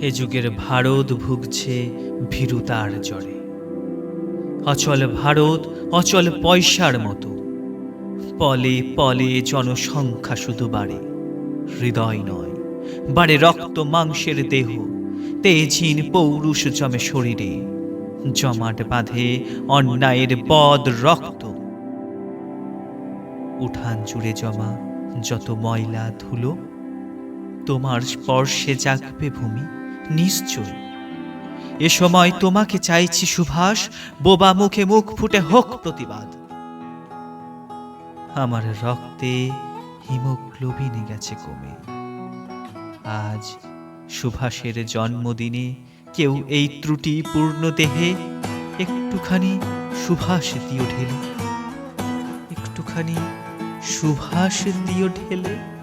এ যুগের ভারত ভুগছে ভীরুতার জ্বরে। অচল ভারত, অচল পয়সার মতো। পলে পলে জনসংখ্যা শুধু বাড়ে। হৃদয় নয়, বাড়ে রক্ত মাংসের দেহ। তেজহীন পৌরুষ জমে শরীরে। জমাট বাঁধে অন্যায়ের পদ রক্ত। উঠান জুড়ে জমা যত ময়লা ধুলো, তোমার স্পর্শে জাগবে ভূমি। নিশ্চয়। এ সময় তোমাকে চাইছি সুভাষ, বোবা মুখে মুখ ফুটে হোক প্রতিবাদ। আমার রক্তে হিমোগ্লোবিন গেছে কমে। আজ সুভাষের জন্মদিনে কেউ এই ত্রুটি পূর্ণ দেহে একটুখানি সুভাষ দিও ঢেলে। একটুখানি সুভাষ দিও ঢেলে।